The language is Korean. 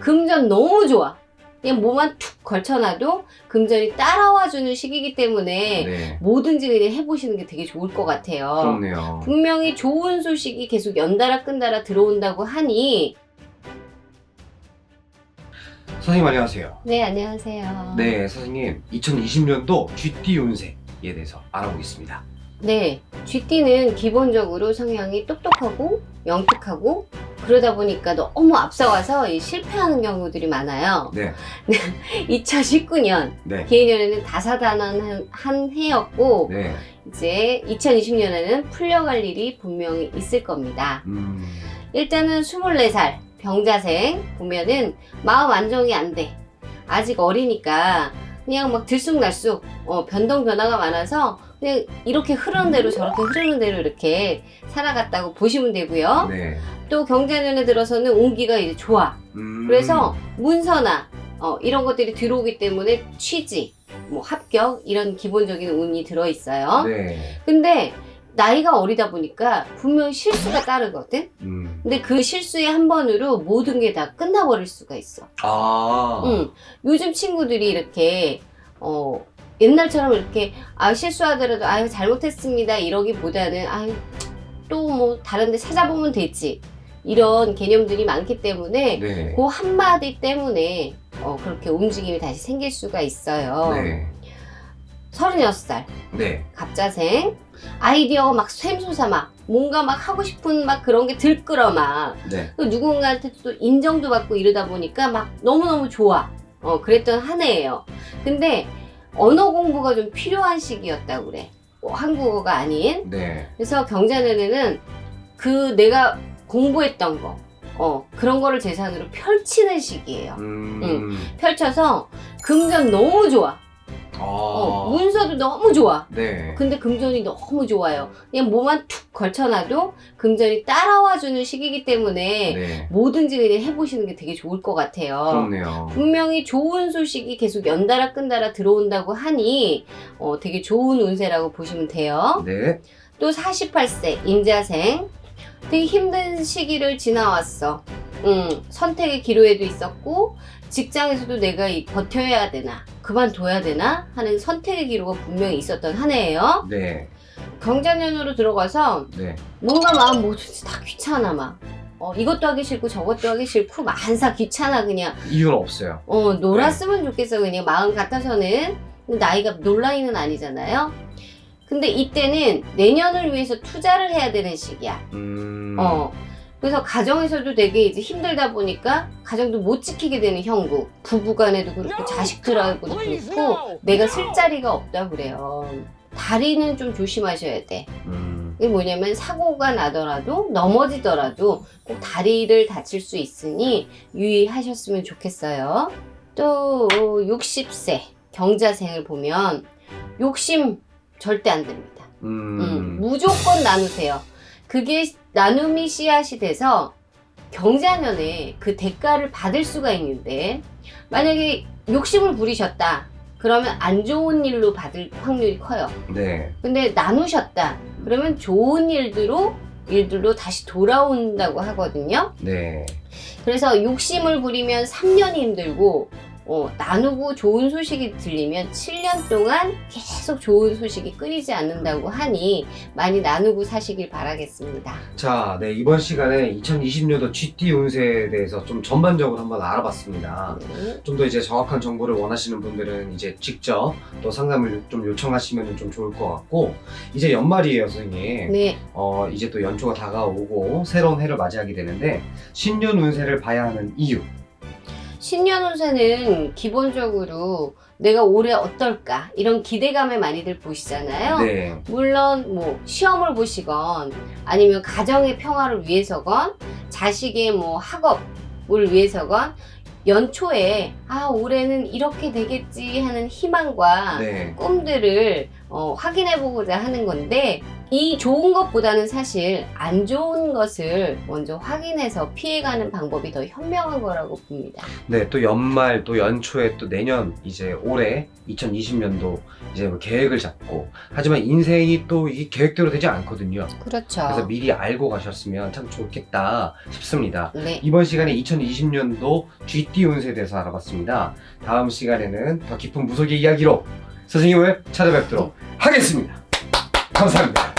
금전 너무 좋아. 그냥 몸만 툭 걸쳐놔도 금전이 따라와주는 시기이기 때문에 네. 뭐든지 그냥 해보시는 게 되게 좋을 것 같아요. 그렇네요. 분명히 좋은 소식이 계속 연달아 끈달아 들어온다고 하니 선생님 안녕하세요. 네 안녕하세요. 네, 선생님 2020년도 GT 운세에 대해서 알아보겠습니다. 네, GT는 기본적으로 성향이 똑똑하고 영특하고 그러다 보니까 너무 앞서가서 이 실패하는 경우들이 많아요. 네, 2019년 네, 개인연애는 다사다난한 한 해였고 네. 이제 2020년에는 풀려갈 일이 분명히 있을 겁니다. 음, 일단은 24살 병자생 보면은 마음 안정이 안 돼. 아직 어리니까 그냥 막 들쑥날쑥 어, 변동 변화가 많아서 그냥 이렇게 흐르는 대로 저렇게 흐르는 대로 이렇게 살아갔다고 보시면 되고요. 네. 또 경자년에 들어서는 온기가 이제 좋아. 음, 그래서 문서나 어, 이런 것들이 들어오기 때문에 취직, 뭐 합격 이런 기본적인 운이 들어 있어요. 네. 근데 나이가 어리다 보니까 분명히 실수가 따르거든. 음, 근데 그 실수의 한 번으로 모든 게 다 끝나버릴 수가 있어. 아, 응. 요즘 친구들이 이렇게 어 옛날처럼 이렇게 아 실수하더라도 아유 잘못했습니다 이러기보다는 아유 또 뭐 다른데 찾아보면 되지 이런 개념들이 많기 때문에 네. 그 한마디 때문에 어 그렇게 움직임이 다시 생길 수가 있어요. 네. 36살 네. 갑자생 아이디어가 막 샘솟아 막 뭔가 막 하고 싶은 막 그런 게 들끓어 막 네. 또 누군가한테 또 인정도 받고 이러다 보니까 막 너무너무 좋아. 어, 그랬던 한 해예요. 근데 언어 공부가 좀 필요한 시기였다고 그래. 어, 한국어가 아닌. 네. 그래서 경자년에는 그 내가 공부했던 거, 어, 그런 거를 재산으로 펼치는 시기예요. 음, 펼쳐서 금전 너무 좋아. 아, 어, 문서도 너무 좋아. 네. 근데 금전이 너무 좋아요. 그냥 몸만 툭 걸쳐놔도 금전이 따라와주는 시기이기 때문에 네. 뭐든지 그냥 해보시는 게 되게 좋을 것 같아요. 그렇네요. 분명히 좋은 소식이 계속 연달아 끈달아 들어온다고 하니 어, 되게 좋은 운세라고 보시면 돼요. 네. 또 48세 임자생 되게 힘든 시기를 지나왔어. 음, 선택의 기로에도 있었고 직장에서도 내가 이 버텨야 되나 그만둬야 되나 하는 선택의 기로가 분명히 있었던 한 해예요. 네. 경자년으로 들어가서 네. 뭔가 마음 뭐든지 다 귀찮아 막. 어, 이것도 하기 싫고 저것도 하기 싫고 만사 귀찮아 그냥 이유는 없어요. 어 놀았으면 좋겠어 그냥 마음 같아서는 근데 나이가 놀 나이는 아니잖아요 근데 이때는 내년을 위해서 투자를 해야 되는 시기야 음, 어 그래서 가정에서도 되게 이제 힘들다 보니까 가정도 못 지키게 되는 형국 부부간에도 그렇고 자식들하고도 그렇고 내가 쓸 자리가 없다 그래요 다리는 좀 조심하셔야 돼 음, 이게 뭐냐면 사고가 나더라도 넘어지더라도 꼭 다리를 다칠 수 있으니 유의하셨으면 좋겠어요. 또 60세 경자생을 보면 욕심 절대 안 됩니다. 음, 음, 무조건 나누세요. 그게 나눔이 씨앗이 돼서 경자년에 그 대가를 받을 수가 있는데 만약에 욕심을 부리셨다. 그러면 안 좋은 일로 받을 확률이 커요. 네. 근데 나누셨다. 그러면 좋은 일들로 일들로 다시 돌아온다고 하거든요. 네. 그래서 욕심을 부리면 3년이 힘들고 어, 나누고 좋은 소식이 들리면 7년 동안 계속 좋은 소식이 끊이지 않는다고 하니 많이 나누고 사시길 바라겠습니다. 자, 네, 이번 시간에 2020년도 GT 운세에 대해서 좀 전반적으로 한번 알아봤습니다. 네. 좀 더 이제 정확한 정보를 원하시는 분들은 이제 직접 또 상담을 좀 요청하시면 좀 좋을 것 같고, 이제 연말이에요, 선생님. 네, 어, 이제 또 연초가 다가오고 새로운 해를 맞이하게 되는데, 신년 운세를 봐야 하는 이유. 신년 운세는 기본적으로 내가 올해 어떨까 이런 기대감에 많이들 보시잖아요. 네. 물론 뭐 시험을 보시건 아니면 가정의 평화를 위해서건 자식의 뭐 학업을 위해서건 연초에 아 올해는 이렇게 되겠지 하는 희망과 네. 꿈들을 어, 확인해보고자 하는 건데 이 좋은 것보다는 사실 안 좋은 것을 먼저 확인해서 피해가는 방법이 더 현명한 거라고 봅니다. 네, 또 연말 또 연초에 또 내년 이제 올해 2020년도 이제 뭐 계획을 잡고 하지만 인생이 또 이 계획대로 되지 않거든요. 그렇죠. 그래서 미리 알고 가셨으면 참 좋겠다 싶습니다. 네. 이번 시간에 2020년도 GT 운세에 대해서 알아봤습니다. 다음 시간에는 더 깊은 무속의 이야기로 선생님을 찾아뵙도록 하겠습니다. 감사합니다.